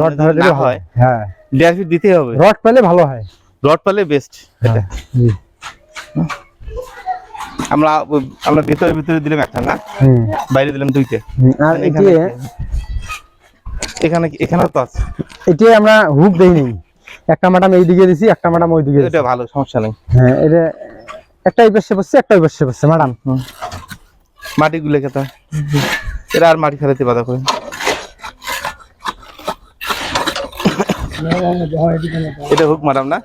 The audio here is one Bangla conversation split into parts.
রড ধরে দিলে হয়। হয়। ফিট দিতেই হবে। রড পেলে ভালো হয়। রড পালে বেস্ট এটা আমরা আমরা ভিতরে ভিতরে দিলাম একটা না? বাইরে দিলাম দুইটা। আর এটি এখানে এখানে তো আছে। এটি আমরা হুক দেইনি। একটা ম্যাডাম এই দিকে দিছি একটা ম্যাডাম ওই দিকে এটা ভালো সমস্যা নেই। হ্যাঁ এটা একটা এই পাশে বসছে একটা ওই পাশে বসছে ম্যাডাম মাটি গুলে খেতে এরা আর মাটি ফেলাতে বাধা করে এটা হোক ম্যাডাম না?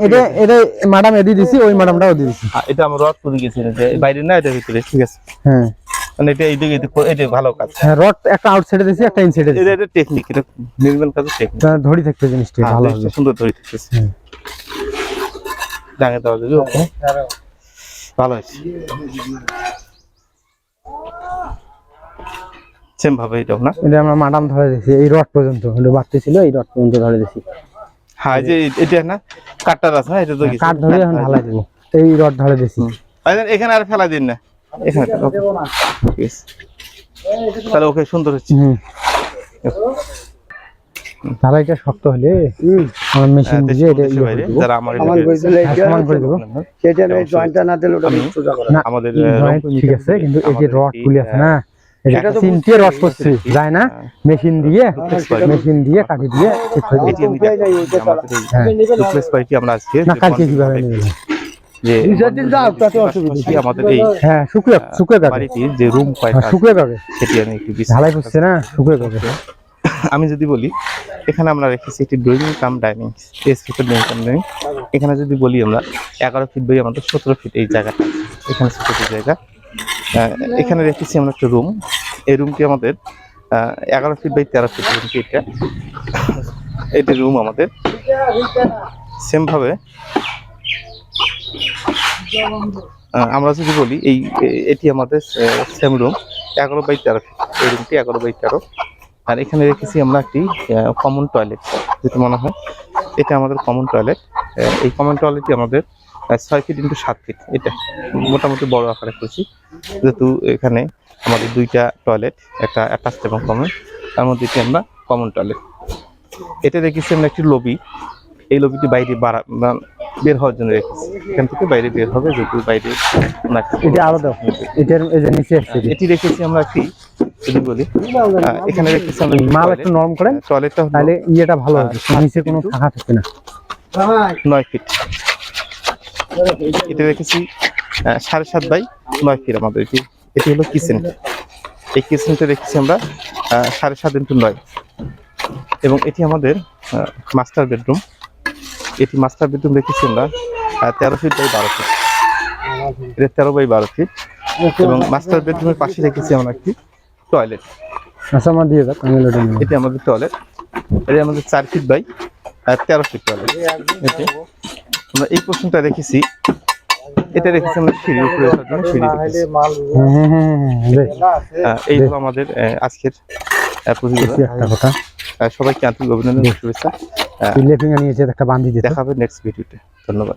এটা এটা ম্যাডাম এদি দিছি ওই ম্যাডামটাও দিয়ে দিছি। এটা আমার রড করে গেছি যে বাইরে না এটা ভিতরে? ঠিক আছে। হ্যাঁ। মানে এটা এইদিকে এটা- এটা ভালো কাজ। হ্যাঁ রড একটা আউটসাইডে দিছি একটা ইনসাইডে দিছি। এটা এটা টেকনিক এটা নির্মাণ কাজের টেকনিক তা ধরি থাকবে জিনিসটা ভালো হবে। সুন্দর ধরে থাকতেছে। ডাঙে দেওয়া যাবে ভালো হয়েছে। সেম ভাবে এটাও না? এটা আমরা ম্যাডাম ধরে দিছি এই রড পর্যন্ত এটা বাড়তে ছিল এই রড পর্যন্ত ধরে দিছি। হ্যাঁ এই যে এটা না কাটটার আছে না এটা তো গেছে। কাঠ ধরে এখন ঢালাই দেবো এই রড ধরে দিছি। এখানে আর ফেলা দিন না। এখানে okay, ঠিক আছে। তাহলে ওকে সুন্দর হচ্ছে। হুম। ঢালাইটা শক্ত হলে আমরা মেশিন হ্যাঁ, দিয়ে এটা বাইরে যারা আমার আমার বইছিলে হ্যাঁ, সমান করে দেবো। সেটা আমি জয়েন্টটা না দিলে ওটা সোজা করে। না আমাদের ঠিক আছে কিন্তু এই যে রড এই, আছে না এটা তো তিনটে রড করছে যায় না? মেশিন দিয়ে মেশিন দিয়ে কাটি দিয়ে ঠিক হয়ে যাবে হ্যাঁ। আমরা আজকে না কালকে কীভাবে যে আমাদের এই হ্যাঁ শুকিয়ে শুকিয়ে যাবে বাড়িটির যে রুম হ্যাঁ, শুকিয়ে যাবে সেটি আমি একটু ঢালাই করছে। না শুকিয়ে যাবে আমি যদি বলি এখানে আমরা রেখেছি একটি ড্রয়িং কাম ডাইনিং স্পেস ফিটের ড্রয়িং কাম ডাইনিং। এখানে যদি বলি আমরা এগারো ফিট বই আমাদের সতেরো ফিট এই জায়গাটা এখানে ছোট জায়গা। এখানে রেখেছি আমরা একটা রুম এই রুমটি আমাদের এগারো ফিট বাই তেরো ফিট রুমটি এটা। এটি রুম আমাদের। সেম ভাবে আহ, আমরা যদি বলি এই এটি আমাদের সেম রুম এগারো বাই তেরো ফিট এই রুমটি এগারো বাই তেরো। আর এখানে রেখেছি আমরা একটি কমন টয়লেট যেটা মনে হয়। এটা আমাদের কমন টয়লেট এই কমন টয়লেটটি আমাদের ছয় ফিট ইন্টু সাত ফিট এটা মোটামুটি বড় আকারে করেছি যেহেতু এখানে আমাদের দুইটা টয়লেট একটা অ্যাটাচ এবং কমন তার মধ্যে এটি আমরা কমন টয়লেট এটা রেখেছি আমরা একটি লবি এই লবিটি বাইরে বাড়া বা- বের হওয়ার জন্য রেখেছি। এখান থেকে বাইরে বের হবে যেহেতু বাইরে এটা আরও দাও এটার নিচে আসছে। এটি রেখেছি আমরা একটি যদি বলি এখানে রেখেছি আমরা মাল একটু নরম করেন টয়লেটটা তাহলে ইয়েটা ভালো হবে। নিচে কোনো ফাঁকা থাকবে না। নয় ফিট এটা রেখেছি আহ, সাড়ে সাত বাই নয় ফিট আমাদের এটি। এটি হলো কিচেন। এই কিচেনটা রেখেছি আমরা সাড়ে সাত ইন্টু নয়। এবং এটি আমাদের মাস্টার বেডরুম। এটি মাস্টার বেডরুম রেখেছি আমরা তেরো ফিট বাই বারো ফিট। এটা তেরো বাই বারো ফিট। এবং মাস্টার বেডরুমের পাশে রেখেছি আমরা একটি টয়লেট। আচ্ছা আমার দিয়ে দাও আমি এটি আমাদের টয়লেট। এটি আমাদের চার ফিট বাই তেরো ফিট টয়লেট। এটি আমরা এই প্রশ্নটা দেখেছি এটা দেখেছি আমরা সিঁড়ি উপরে ওঠার জন্য সিঁড়ি রেখেছি। হুম, বেশ, আহ, এই হলো আমাদের আজকের কথা। সবাইকে আন্তরিক অভিনন্দন শুভেচ্ছা। নিয়েছে একটা বান্ধি দিতে দেখাবে নেক্সট ভিডিওতে ধন্যবাদ।